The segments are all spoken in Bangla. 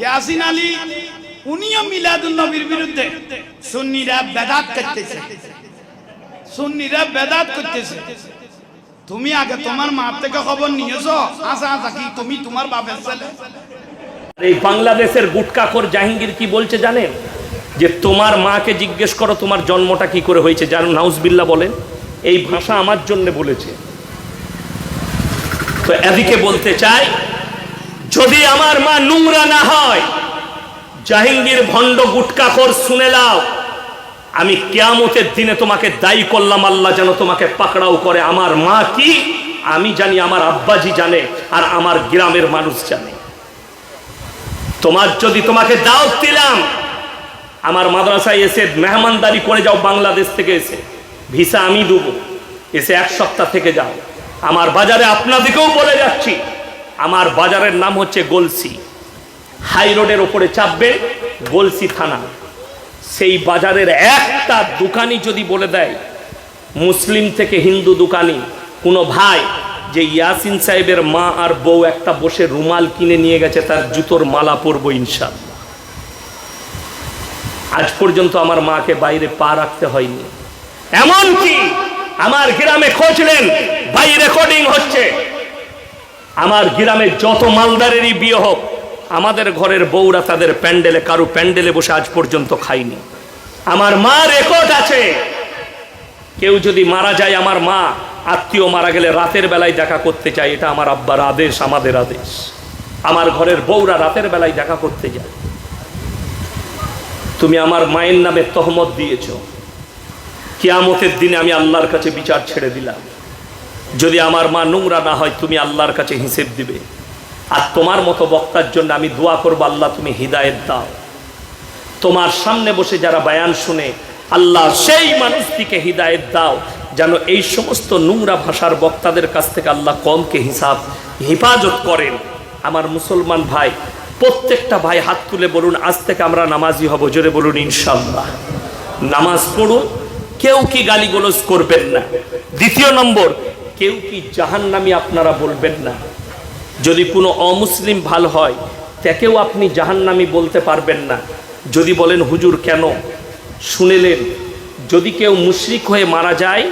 ইয়াসিন আলী, উনিও মিলাদুল নবীর বিরুদ্ধে সুন্নিরা বেদাত করতেছে। সুন্নিরা বেদাত করতেছে। তুমি আগে তোমার মা থেকে খবর নিয়েছো আসা আসা কি তুমি তোমার বাপের ছেলে? এই বাংলাদেশের গুটকাখোর জাহাঙ্গীর কি বলছে জানেন? যে তোমার মাকে জিজ্ঞেস করো, তোমার জন্মটা কি করে হয়েছে জানো নাউজবিল্লা বলেন। এই ভাষা আমার জন্য বলেছে। তো এদিকে বলতে চাই যদি আমার মা নোংরা না হয়, জাহাঙ্গীর ভণ্ড গুটকাখোর শুনে লাও আমি কেয়ামতের দিনে তোমাকে দায়ী করলাম, আল্লাহ যেন তোমাকে পাকড়াও করে। আমার মা কি? আমি জানি, আমার আব্বাজি জানে, আর আমার গ্রামের মানুষ জানে। তোমার যদি তোমাকে দাওয়াত দিলাম, আমার মাদ্রাসায় এসে মেহমানদারি করে যাও, বাংলাদেশ থেকে এসে। ভিসা আমি দেবো, এসে এক সপ্তাহ থেকে যাও। আমার বাজারে আপনাদেরকেও বলে যাচ্ছি আমার বাজারের নাম হচ্ছে গোলসি। হাই রোডের ওপরে চাপবে গোলসি থানা। সেই বাজারের একটা দোকানি যদি বলে দেয়, মুসলিম থেকে হিন্দু দোকানি, কোনো ভাই যে ইয়াসিন সাহেবের মা আর বউ একটা বসে রুমাল কিনে নিয়ে গেছে, তার জুতোর মালা পরবো ইনশাল্লাহ। আজ পর্যন্ত আমার মাকে বাইরে পা রাখতে হয়নি। এমন কি আমার গ্রামে খোঁজলেন ভাই রেকর্ডিং হচ্ছে। আমার গ্রামে যত মালদারেরই বিয়ে হোক, আমাদের ঘরের বউরা তাদের প্যান্ডেলে, কারও প্যান্ডেলে বসে আজ পর্যন্ত খাইনি আমার মা রেকর্ড আছে। কেউ যদি মারা যায় আমার মা, আত্মীয় মারা গেলে রাতের বেলায় দেখা করতে চায় এটা আমার আব্বার আদেশ, আমাদের আদেশ। আমার ঘরের বউরা রাতের বেলায় দেখা করতে যায়। তুমি আমার মায়ের নামে তহমত দিয়েছ। কিয়ামতের দিনে আমি আল্লাহর কাছে বিচার ছেড়ে দিলাম। যদি আমার মা নোংরা না হয়, তুমি আল্লাহর কাছে হিসেব দিবে। আর তোমার মতো বক্তার জন্য আমি দোয়া করব, আল্লাহ তুমি হৃদায়ত দাও। তোমার সামনে বসে যারা বায়ান শুনে, আল্লাহ সেই মানুষটিকে হৃদায়ত দাও, যেন এই সমস্ত নোংরা ভাষার বক্তাদের কাছ থেকে আল্লাহ কমকে হিসাব, হেফাজত করেন। আমার মুসলমান ভাই, প্রত্যেকটা ভাই হাত তুলে বলুন, আজ থেকে আমরা নামাজি হব, জোরে বলুন ইনশাল্লাহ নামাজ পড়ুন, কেউ কি গালিগোলজ করবেন না। দ্বিতীয় নম্বর কেউ কি জাহান জাহান্নামি আপনারা বলবেন না? যদি কোনো অমুসলিম ভালো হয়, তাকেও আপনি জাহান জাহান্নামি বলতে পারবেন না। যদি বলেন, হুজুর, কেন? শুনেলেন, যদি কেউ মুশরিক হয়ে মারা যায়,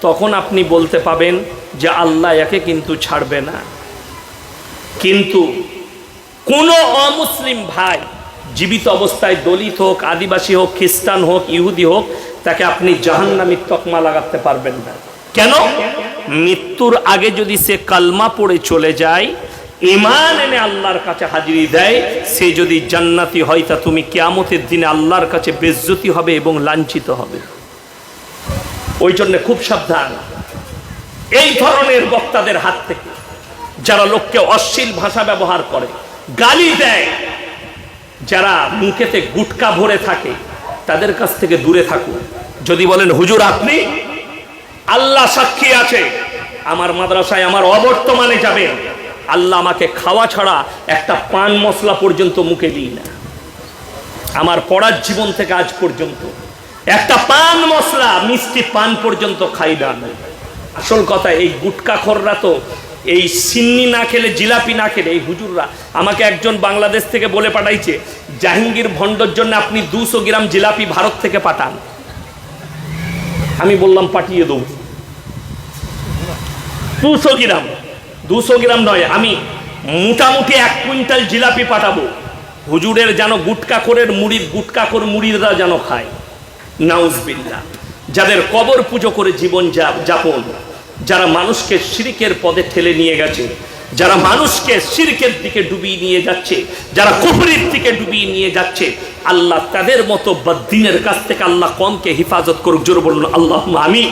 তখন আপনি বলতে পাবেন যে আল্লাহ একে কিন্তু ছাড়বে না। কিন্তু কোনো অমুসলিম ভাই, জীবিত অবস্থায় দলিত হোক, আদিবাসী হোক, খ্রিস্টান হোক, ইহুদি হোক, তাকে আপনি জাহান্নামির তকমা লাগাতে পারবেন না। কেন? মৃত্যুর আগে যদি সে কালমা পড়ে চলে যায় ইমান এনে আল্লাহর কাছে হাজিরি দেয়, সে যদি জান্নাতি হয়, তা তুমি কেয়ামতের দিনে আল্লাহর কাছে বেজ্জতি হবে এবং লাঞ্ছিত হবে। ওই জন্য খুব সাবধান। এই ধরনের বক্তাদের হাত থেকে যারা লোককে অশ্লীল ভাষা ব্যবহার করে, গালি দেয়, যারা মুখেতে গুটকা ভরে থাকে, তাদের কাছ থেকে দূরে থাকুন। যদি বলেন, হুজুর, আপনি আল্লাহ সাক্ষী আছে। আমার মাদ্রাসায় আমার অবর্তমানে যাবেন আল্লাহ আমাকে খাওয়া ছাড়া একটা পান মশলা পর্যন্ত মুখে দিই না। আমার পড়ার জীবন থেকে আজ পর্যন্ত একটা পান মশলা, মিষ্টি পান পর্যন্ত খাই না। আসল কথা, এই গুটকাখররা তো, এই সিন্নি না খেলে, জিলাপি না খেলে, এই হুজুররা আমাকে একজন বাংলাদেশ থেকে বলে পাঠাইছে, জাহাঙ্গীর ভণ্ডর জন্য আপনি দুশো গ্রাম জিলাপি ভারত থেকে পাঠান। আমি বললাম, পাঠিয়ে দেবো। দুশো গ্রাম। দুশো গ্রাম নয়, আমি মোটামুটি এক কুইন্টাল জিলাপি পাঠাবো। হুজুরের যেন গুটকা গুটকাখোরের মুড়ির গুটকাখোর মুড়িরা যেন খায়। নাউজবিল্লা যাদের কবর পুজো করে জীবন যাপন, যারা মানুষকে শিরিকের পদে ঠেলে নিয়ে গেছে, যারা মানুষকে শিরকের দিকে ডুবিয়ে নিয়ে যাচ্ছে, যারা কুফরির দিকে ডুবিয়ে নিয়ে যাচ্ছে, আল্লাহ তাদের মতো বদ্দিনের কাছ থেকে আল্লাহ কমকে হেফাজত করুক। জোর বলুন আল্লাহ আমি